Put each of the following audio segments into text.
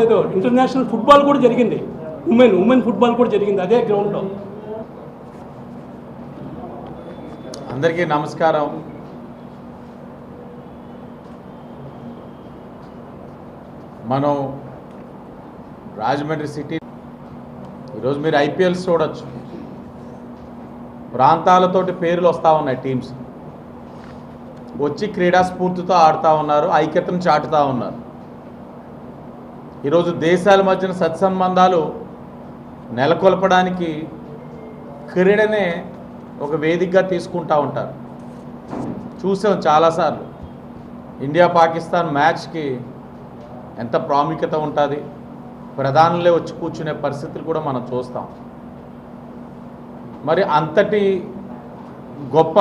లేదు. International football కూడా జరిగింది. ఉమెన్ ఉమెన్ ఫుట్బాల్ కూడా జరిగింది. అదే గ్రౌండ్లో అందరికీ నమస్కారం. మనం రాజమండ్రి సిటీ ఈరోజు మీరు ఐపీఎల్స్ చూడొచ్చు. ప్రాంతాలతోటి పేర్లు వస్తూ ఉన్నాయి టీమ్స్. వచ్చి క్రీడా స్ఫూర్తితో ఆడుతూ ఉన్నారు ఐక్యతను చాటుతూ ఉన్నారు. ఈరోజు దేశాల మధ్యన సత్సంబంధాలు నెలకొల్పడానికి క్రీడనే ఒక వేదికగా తీసుకుంటూ ఉంటారు. చూసాం చాలాసార్లు. ఇండియా పాకిస్తాన్ మ్యాచ్కి ఎంత ప్రాముఖ్యత ఉంటుంది. ప్రధానులే వచ్చి కూర్చునే పరిస్థితులు కూడా మనం చూస్తాం. మరి అంతటి గొప్ప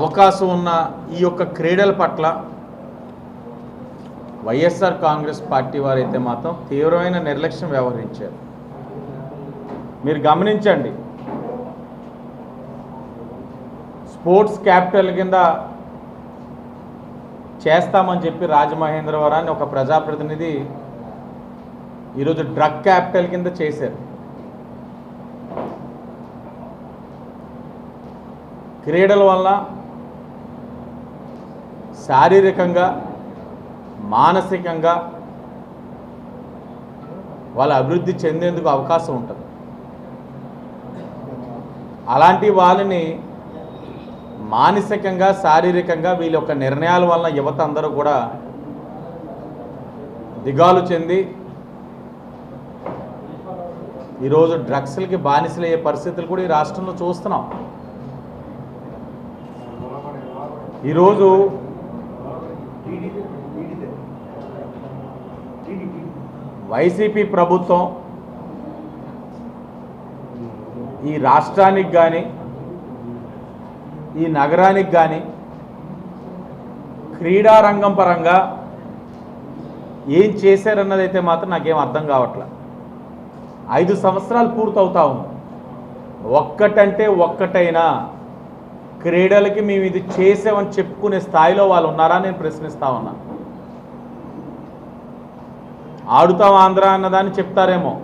అవకాశం ఉన్న ఈ యొక్క క్రీడల పట్ల వైఎస్ఆర్ కాంగ్రెస్ పార్టీ వారైతే మాత్రం తీవ్రమైన నిర్లక్ష్యం వ్యవహరించారు. మీరు గమనించండి. స్పోర్ట్స్ క్యాపిటల్ కింద చేస్తామని చెప్పి రాజమహేంద్రవరాన్ని ఒక ప్రజాప్రతినిధి ఈరోజు డ్రగ్ క్యాపిటల్ కింద చేశారు. క్రీడల వల్ల శారీరకంగా మానసికంగా వాళ్ళ అభివృద్ధి చెందేందుకు అవకాశం ఉంటుంది. అలాంటి వాళ్ళని మానసికంగా శారీరకంగా వీళ్ళ యొక్క నిర్ణయాల వలన యువత అందరూ కూడా దిగాలు చెంది ఈరోజు డ్రగ్స్లకి బానిసలయ్యే పరిస్థితులు కూడా ఈ రాష్ట్రంలో చూస్తున్నాం. ఈరోజు వైసీపీ ప్రభుత్వం ఈ రాష్ట్రానికి కానీ ఈ నగరానికి కానీ క్రీడారంగం పరంగా ఏం చేశారన్నదైతే మాత్రం నాకేం అర్థం కావట్లే. ఐదు సంవత్సరాలు పూర్తవుతా ఉంది. ఒక్కటంటే ఒక్కటైనా క్రీడలకి మేము ఇది చేసామని చెప్పుకునే స్థాయిలో వాళ్ళు ఉన్నారా నేను ప్రశ్నిస్తా ఉన్నాను ఆడుతాం ఆంధ్ర అన్నదాన్ని చెప్తారేమో.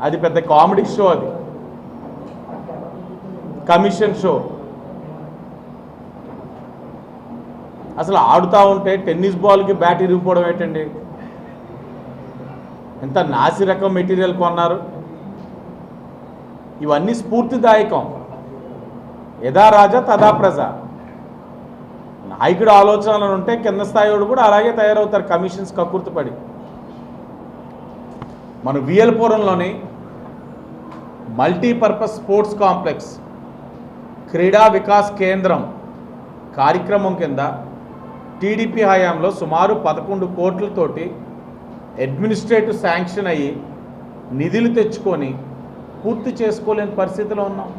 అది పెద్ద కామెడీ షో అది. Commission show. అసలు ఆడుతూ ఉంటే టెన్నిస్ బాల్కి బ్యాట్ ఇరిగిపోవడం ఏంటండి? ఎంత నాసి రకం మెటీరియల్ కొన్నారు. ఇవన్నీ స్ఫూర్తిదాయకం. యథా రాజా తదా ప్రజ. నాయకుడు ఆలోచనలు ఉంటే కింద స్థాయివాడు కూడా అలాగే తయారవుతారు. కమిషన్స్ కక్కుర్తిపడి మన వియల్పురంలోని మల్టీపర్పస్ స్పోర్ట్స్ కాంప్లెక్స్ క్రీడా వికాస్ కేంద్రం కార్యక్రమం కింద టీడీపీ హయాంలో సుమారు పదకొండు కోట్లతోటి అడ్మినిస్ట్రేటివ్ శాంక్షన్ అయ్యి నిధులు తెచ్చుకొని పూర్తి చేసుకోలేని పరిస్థితిలో ఉన్నాం.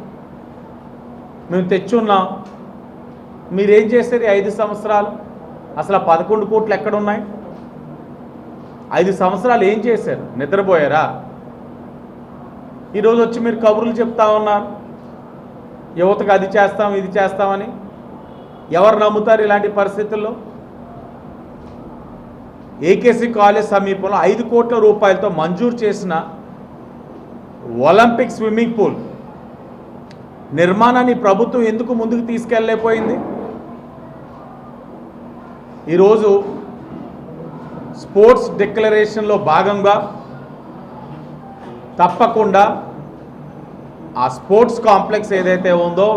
మేము తెచ్చున్నాం. మీరేం చేశారు ఐదు సంవత్సరాలు? అసలు ఆ పదకొండు కోట్లు ఎక్కడున్నాయి? ఐదు సంవత్సరాలు ఏం చేశారు? నిద్రపోయారా? ఈరోజు వచ్చి మీరు కబుర్లు చెప్తా ఉన్నారు. యువతకు అది చేస్తాం ఇది చేస్తామని. ఎవరు నమ్ముతారు ఇలాంటి పరిస్థితుల్లో? ఏకేసీ కాలేజ్ సమీపంలో ఐదు కోట్ల రూపాయలతో మంజూరు చేసిన ఒలింపిక్ స్విమ్మింగ్ పూల్ నిర్మాణాన్ని ప్రభుత్వం ఎందుకు ముందుకు తీసుకెళ్ళలేకపోయింది? ఈరోజు స్పోర్ట్స్ డిక్లరేషన్లో భాగంగా తప్పకుండా ఆ స్పోర్ట్స్ కాంప్లెక్స్ ఏదైతే ఉందో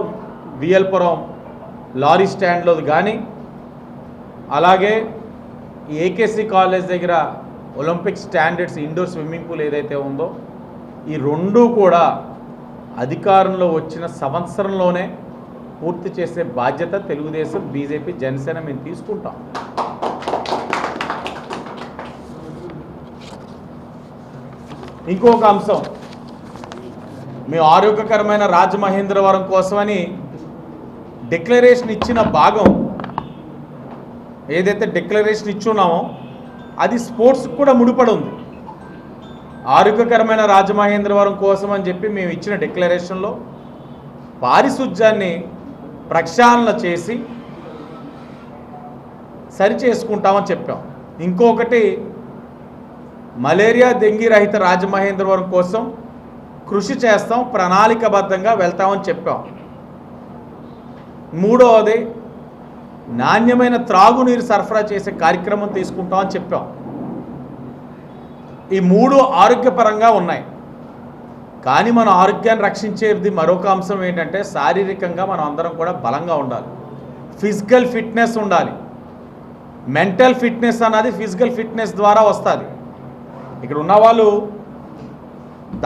వియల్పురం లారీ స్టాండ్లో కానీ అలాగే ఏకేసీ కాలేజ్ దగ్గర Olympic standards indoor swimming pool ఏదైతే ఉందో ఈ రెండూ కూడా అధికారంలో వచ్చిన సంవత్సరంలోనే పూర్తి చేసే బాధ్యత తెలుగుదేశం బీజేపీ జనసేన మేము తీసుకుంటాం. ఇంకొక అంశం. మేము ఆరోగ్యకరమైన రాజమహేంద్రవరం కోసమని డిక్లరేషన్ ఇచ్చిన భాగం ఏదైతే డిక్లరేషన్ ఇచ్చున్నామో అది స్పోర్ట్స్కి కూడా ముడిపడి ఉంది. ఆరోగ్యకరమైన రాజమహేంద్రవరం కోసం అని చెప్పి మేము ఇచ్చిన డిక్లరేషన్లో పారిశుధ్యాన్ని ప్రక్షాళన చేసి సరి చేసుకుంటామని చెప్పాం. ఇంకొకటి మలేరియా డెంగీ రహిత రాజమహేంద్రవరం కోసం కృషి చేస్తాం ప్రణాళికబద్ధంగా వెళ్తామని చెప్పాం. మూడవది నాణ్యమైన త్రాగునీరు సరఫరా చేసే కార్యక్రమం తీసుకుంటామని చెప్పాం. ఈ మూడు ఆరోగ్యపరంగా ఉన్నాయి. కానీ మన ఆరోగ్యాన్ని రక్షించేది మరొక అంశం ఏంటంటే శారీరకంగా మనం అందరం కూడా బలంగా ఉండాలి. ఫిజికల్ ఫిట్నెస్ ఉండాలి. మెంటల్ ఫిట్నెస్ అన్నది ఫిజికల్ ఫిట్నెస్ ద్వారా వస్తుంది. ఇక్కడ ఉన్నవాళ్ళు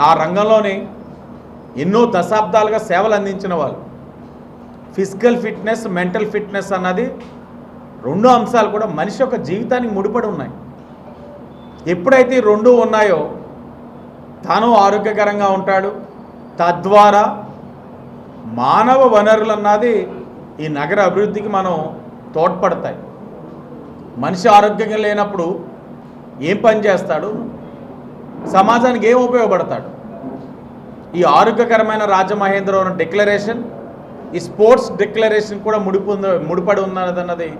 ఆ రంగంలోని ఎన్నో దశాబ్దాలుగా సేవలు అందించిన వాళ్ళు. ఫిజికల్ ఫిట్నెస్ మెంటల్ ఫిట్నెస్ అన్నది రెండు అంశాలు కూడా మనిషి యొక్క జీవితానికి ముడిపడి ఉన్నాయి. ఎప్పుడైతే రెండు ఉన్నాయో తాను ఆరోగ్యకరంగా ఉంటాడు. తద్వారా మానవ వనరులు అన్నది ఈ నగర అభివృద్ధికి మనం తోడ్పడతాయి. మనిషి ఆరోగ్యంగా లేనప్పుడు ఏం పని చేస్తాడు? సమాజానికి ఏం ఉపయోగపడతాడు? ఈ ఆరోగ్యకరమైన రాజమహేంద్రవరం డిక్లరేషన్ ఈ స్పోర్ట్స్ డిక్లరేషన్ కూడా ముడిపు ముడిపడి ఉన్నదన్నది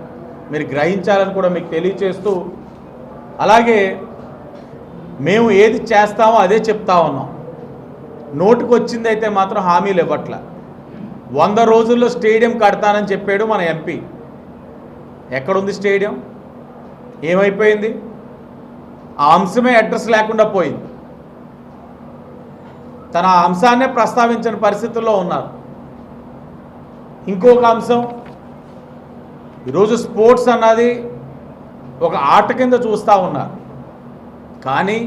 మీరు గ్రహించాలని కూడా మీకు తెలియచేస్తూ అలాగే మేము ఏది చేస్తామో అదే చెప్తా ఉన్నాం. నోటుకు వచ్చిందైతే మాత్రం హామీలు ఇవ్వట్ల. వంద రోజుల్లో స్టేడియం కడతానని చెప్పాడు మన ఎంపీ. ఎక్కడుంది స్టేడియం? ఏమైపోయింది? ఆ అంశమే అడ్రస్ లేకుండా పోయింది. తన అంశాన్నే ప్రస్తావించని పరిస్థితుల్లో ఉన్నారు. ఇంకొక అంశం ఈరోజు స్పోర్ట్స్ అన్నది ఒక ఆట కింద చూస్తూ ఉన్నారు. కానీ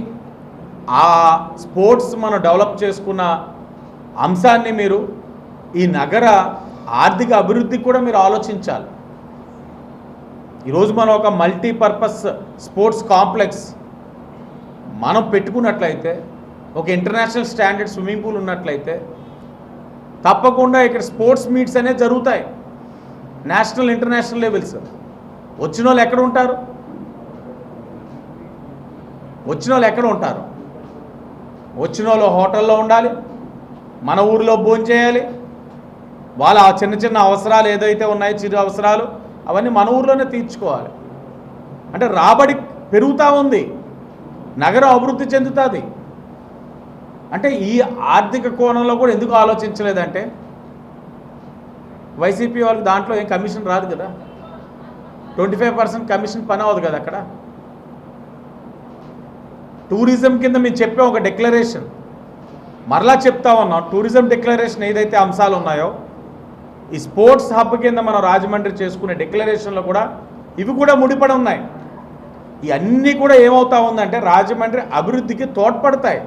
ఆ స్పోర్ట్స్ మనం డెవలప్ చేసుకున్న అంశాన్ని మీరు ఈ నగర ఆర్థిక అభివృద్ధికి కూడా మీరు ఆలోచించాలి. ఈరోజు మనం ఒక మల్టీపర్పస్ స్పోర్ట్స్ కాంప్లెక్స్ మనం పెట్టుకున్నట్లయితే ఒక ఇంటర్నేషనల్ స్టాండర్డ్ స్విమ్మింగ్ పూల్ ఉన్నట్లయితే తప్పకుండా ఇక్కడ స్పోర్ట్స్ మీట్స్ అనేవి జరుగుతాయి. National international levels. వచ్చిన వాళ్ళు ఎక్కడ ఉంటారు? వచ్చిన వాళ్ళు ఎక్కడ ఉంటారు? వచ్చిన వాళ్ళు హోటల్లో ఉండాలి మన ఊరిలో భోంచేయాలి వాళ్ళ ఆ చిన్న చిన్న అవసరాలు ఏదైతే ఉన్నాయో చిరు అవసరాలు అవన్నీ మన ఊర్లోనే తీర్చుకోవాలి. అంటే రాబడి పెరుగుతూ ఉంది నగరం అభివృద్ధి చెందుతుంది. అంటే ఈ ఆర్థిక కోణంలో కూడా ఎందుకు ఆలోచించలేదంటే వైసీపీ వాళ్ళకి దాంట్లో ఏం కమిషన్ రాదు కదా. ట్వంటీ ఫైవ్ పర్సెంట్ కమిషన్ పని అవ్వదు కదా అక్కడ. టూరిజం కింద మేము చెప్పే ఒక డిక్లరేషన్. మరలా చెప్తా ఉన్నాం టూరిజం డిక్లరేషన్ ఏదైతే అంశాలు ఉన్నాయో ఈ స్పోర్ట్స్ హబ్ కింద మనం రాజమండ్రి చేసుకునే డిక్లరేషన్లో కూడా ఇవి కూడా ముడిపడి ఉన్నాయి. ఇవన్నీ కూడా ఏమవుతా ఉందంటే రాజమండ్రి అభివృద్ధికి తోడ్పడతాయి.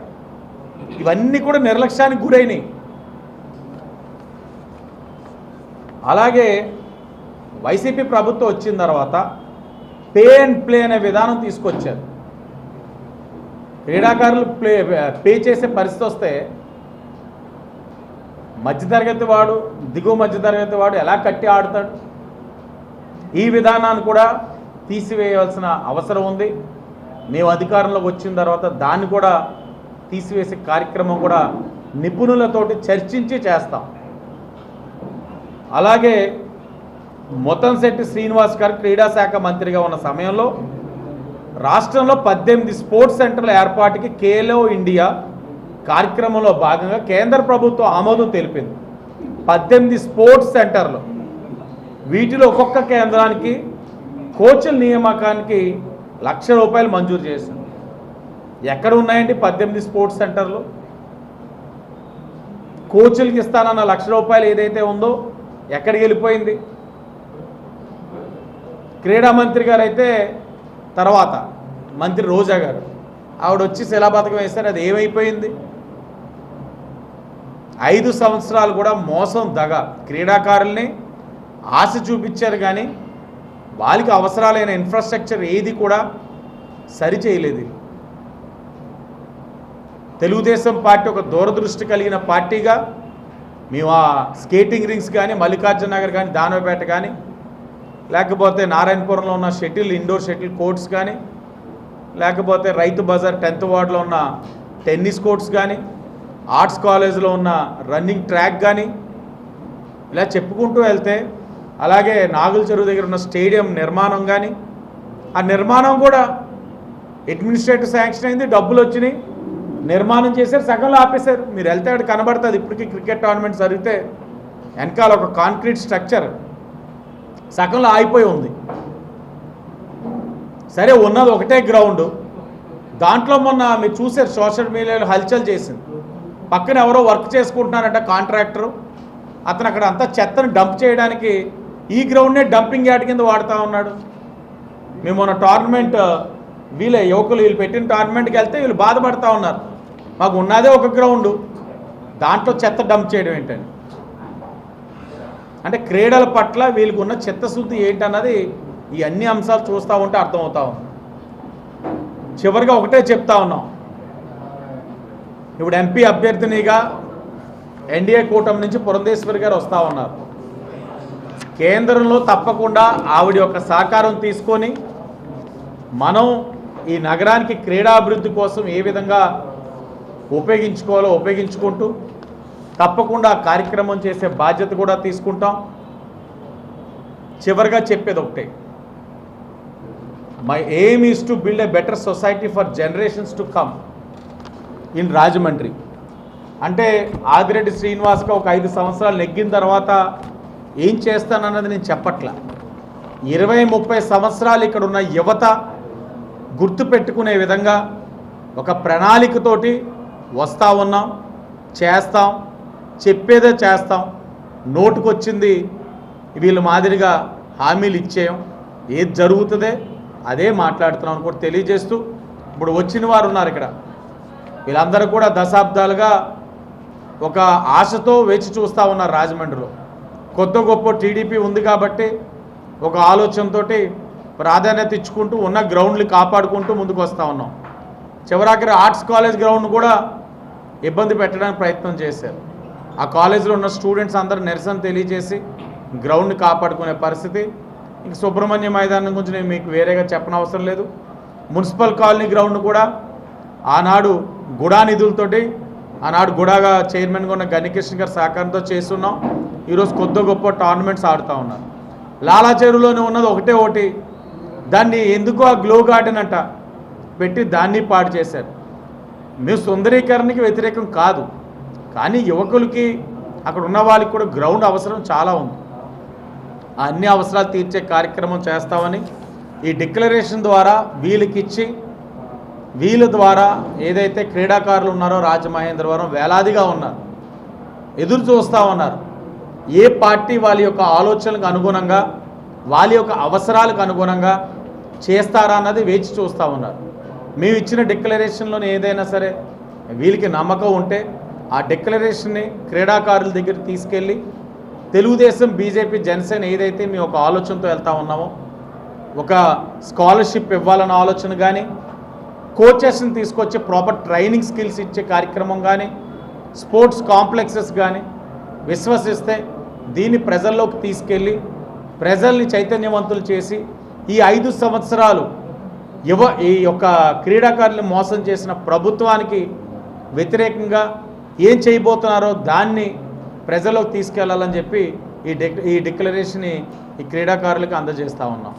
ఇవన్నీ కూడా నిర్లక్ష్యానికి గురైనవి. అలాగే వైసీపీ ప్రభుత్వం వచ్చిన తర్వాత పే అండ్ ప్లే అనే విధానం తీసుకొచ్చారు. క్రీడాకారులు ప్లే పే చేసే పరిస్థితి వస్తే మధ్యతరగతి వాడు దిగువ మధ్యతరగతి వాడు ఎలా కట్టి ఆడతాడు? ఈ విధానాన్ని కూడా తీసివేయవలసిన అవసరం ఉంది. మేము అధికారంలోకి వచ్చిన తర్వాత దాన్ని కూడా తీసివేసే కార్యక్రమం కూడా నిపుణులతోటి చర్చించి చేస్తాం. అలాగే మొత్తంశెట్టి శ్రీనివాస్ గారు క్రీడా శాఖ మంత్రిగా ఉన్న సమయంలో రాష్ట్రంలో పద్దెనిమిది స్పోర్ట్స్ సెంటర్ల ఏర్పాటుకి కేలో ఇండియా కార్యక్రమంలో భాగంగా కేంద్ర ప్రభుత్వం ఆమోదం తెలిపింది. పద్దెనిమిది స్పోర్ట్స్ సెంటర్లు. వీటిలో ఒక్కొక్క కేంద్రానికి కోచ్ల నియామకానికి లక్ష రూపాయలు మంజూరు చేసింది. ఎక్కడ ఉన్నాయండి పద్దెనిమిది స్పోర్ట్స్ సెంటర్లు? కోచ్లకి ఇస్తానన్న లక్ష రూపాయలు ఏదైతే ఉందో ఎక్కడికి వెళ్ళిపోయింది? క్రీడా మంత్రి గారు అయితే తర్వాత మంత్రి రోజా గారు ఆవిడ వచ్చి శిలాపథకం వేస్తారు అది ఏమైపోయింది? ఐదు సంవత్సరాలు కూడా మోసం దగ. క్రీడాకారుల్ని ఆశ చూపించారు కానీ వాళ్ళకి అవసరాలైన ఇన్ఫ్రాస్ట్రక్చర్ ఏది కూడా సరి చేయలేదు తెలుగుదేశం పార్టీ ఒక దూరదృష్టి కలిగిన పార్టీగా మేము ఆ స్కేటింగ్ రింగ్స్ కానీ మల్లికార్జున నగర్ కానీ దానవపేట కానీ లేకపోతే నారాయణపురంలో ఉన్న షటిల్ ఇండోర్ షటిల్ కోర్ట్స్ కానీ లేకపోతే రైతు బజార్ టెన్త్ వార్డులో ఉన్న టెన్నిస్ కోర్ట్స్ కానీ ఆర్ట్స్ కాలేజ్లో ఉన్న రన్నింగ్ ట్రాక్ కానీ ఇలా చెప్పుకుంటూ వెళ్తే అలాగే నాగుల చెరువు దగ్గర ఉన్న స్టేడియం నిర్మాణం కానీ ఆ నిర్మాణం కూడా అడ్మినిస్ట్రేటివ్ శాంక్షన్ అయింది డబ్బులు వచ్చినాయి. నిర్మాణం చేశారు సగంలో ఆపేశారు. మీరు వెళ్తే అక్కడ కనబడుతుంది. ఇప్పటికీ క్రికెట్ టోర్నమెంట్ జరిగితే వెనకాల ఒక కాంక్రీట్ స్ట్రక్చర్ సగంలో ఆగిపోయి ఉంది. సరే ఉన్నది ఒకటే గ్రౌండ్. దాంట్లో మొన్న మీరు చూసారు సోషల్ మీడియాలో హల్చల్ చేసింది. పక్కన ఎవరో వర్క్ చేసుకుంటున్నారంట కాంట్రాక్టరు. అతను అక్కడ అంతా చెత్తను డంప్ చేయడానికి ఈ గ్రౌండ్నే డంపింగ్ యార్డ్ కింద వాడుతూ ఉన్నాడు. మేము మొన్న టోర్నమెంట్ వీళ్ళ యువకులు వీళ్ళు పెట్టిన టోర్నమెంట్కి వెళ్తే వీళ్ళు బాధపడతా ఉన్నారు. మాకు ఉన్నదే ఒక గ్రౌండ్. దాంట్లో చెత్త డంప్ చేయడం ఏంటని. అంటే క్రీడల పట్ల వీళ్ళకి ఉన్న చిత్తశుద్ధి ఏంటన్నది ఈ అన్ని అంశాలు చూస్తూ ఉంటే అర్థమవుతా ఉంది. చివరిగా ఒకటే చెప్తా ఉన్నాం. ఇప్పుడు ఎంపీ అభ్యర్థినిగా ఎన్డీఏ కూటమి నుంచి పురంధేశ్వరి గారు వస్తూ ఉన్నారు. కేంద్రంలో తప్పకుండా ఆవిడ యొక్క సహకారం తీసుకొని మనం ఈ నగరానికి క్రీడాభివృద్ధి కోసం ఏ విధంగా ఉపయోగించుకోవాలో ఉపయోగించుకుంటూ తప్పకుండా కార్యక్రమం చేసే బాధ్యత కూడా తీసుకుంటాం. చివరిగా చెప్పేది ఒకటే. My aim is to build a better society for generations to come in Rajahmundry అంటే ఆదిరెడ్డి శ్రీనివాస్గా ఒక ఐదు సంవత్సరాలు నెగ్గిన తర్వాత ఏం చేస్తానన్నది నేను చెప్పట్లా. ఇరవై ముప్పై సంవత్సరాలు ఇక్కడ ఉన్న యువత గుర్తుపెట్టుకునే విధంగా ఒక ప్రణాళికతోటి వస్తూ ఉన్నాం చేస్తాం. చెప్పేదే చేస్తాం. నోటుకొచ్చింది వీళ్ళు మాదిరిగా హామీలు ఇచ్చేయం. ఏది జరుగుతుందే అదే మాట్లాడుతున్నాం అని కూడా తెలియజేస్తూ ఇప్పుడు వచ్చిన వారు ఉన్నారు ఇక్కడ. వీళ్ళందరూ కూడా దశాబ్దాలుగా ఒక ఆశతో వేచి చూస్తూ ఉన్నారు రాజమండ్రిలో. కొత్త గొప్ప టీడీపీ ఉంది కాబట్టి ఒక ఆలోచనతో ప్రాధాన్యత ఇచ్చుకుంటూ ఉన్న గ్రౌండ్లు కాపాడుకుంటూ ముందుకు వస్తూ ఉన్నాం. చివరాఖరి ఆర్ట్స్ కాలేజ్ గ్రౌండ్ కూడా ఇబ్బంది పెట్టడానికి ప్రయత్నం చేశారు. ఆ కాలేజీలో ఉన్న స్టూడెంట్స్ అందరూ నిరసన తెలియజేసి గ్రౌండ్ని కాపాడుకునే పరిస్థితి. ఇంక సుబ్రహ్మణ్య మైదానం గురించి నేను మీకు వేరేగా చెప్పనవసరం లేదు. మున్సిపల్ కాలనీ గ్రౌండ్ కూడా ఆనాడు గుడా నిధులతోటి ఆనాడు గుడాగా చైర్మన్గా ఉన్న గణికృష్ణ గారి సహకారంతో చేస్తున్నాం. ఈరోజు కొద్ది గొప్ప టోర్నమెంట్స్ ఆడుతూ ఉన్నారు. లాలా చెరువులోనే ఉన్నది ఒకటే ఒకటి దాన్ని ఎందుకు ఆ గ్లో గార్డెన్ అంట పెట్టి దాన్ని పాడు చేశారు. మేము సుందరీకరణకి వ్యతిరేకం కాదు. కానీ యువకులకి అక్కడ ఉన్న వాళ్ళకి కూడా గ్రౌండ్ అవసరం చాలా ఉంది. ఆ అన్ని అవసరాలు తీర్చే కార్యక్రమం చేస్తామని ఈ డిక్లరేషన్ ద్వారా వీళ్ళకిచ్చి వీళ్ళ ద్వారా ఏదైతే క్రీడాకారులు ఉన్నారో రాజమహేంద్రవరం వేలాదిగా ఉన్నారు. ఎదురు చూస్తూ ఉన్నారు. ఏ పార్టీ వాళ్ళ యొక్క ఆలోచనలకు అనుగుణంగా వాళ్ళ యొక్క అవసరాలకు అనుగుణంగా చేస్తారా అన్నది వేచి చూస్తూ ఉన్నారు. మేము ఇచ్చిన డిక్లరేషన్లోనే ఏదైనా సరే వీళ్ళకి నమ్మకం ఉంటే ఆ డిక్లరేషన్ని క్రీడాకారుల దగ్గర తీసుకెళ్ళి తెలుగుదేశం బీజేపీ జనసేన ఏదైతే మేము ఒక ఆలోచనతో వెళ్తా ఉన్నామో ఒక స్కాలర్షిప్ ఇవ్వాలన్న ఆలోచన కానీ కోచెస్ని తీసుకొచ్చి ప్రాపర్ ట్రైనింగ్ స్కిల్స్ ఇచ్చే కార్యక్రమం కానీ స్పోర్ట్స్ కాంప్లెక్సెస్ కానీ విశ్వసిస్తే దీన్ని ప్రజల్లోకి తీసుకెళ్ళి ప్రజల్ని చైతన్యవంతులు చేసి ఈ ఐదు సంవత్సరాలు యువ ఈ యొక్క క్రీడాకారులను మోసం చేసిన ప్రభుత్వానికి వ్యతిరేకంగా ఏం చేయబోతున్నారో దాన్ని ప్రజల్లోకి తీసుకెళ్ళాలని చెప్పి ఈ డిక్ ఈ డిక్లరేషన్ని ఈ క్రీడాకారులకు అందజేస్తూ ఉన్నాం.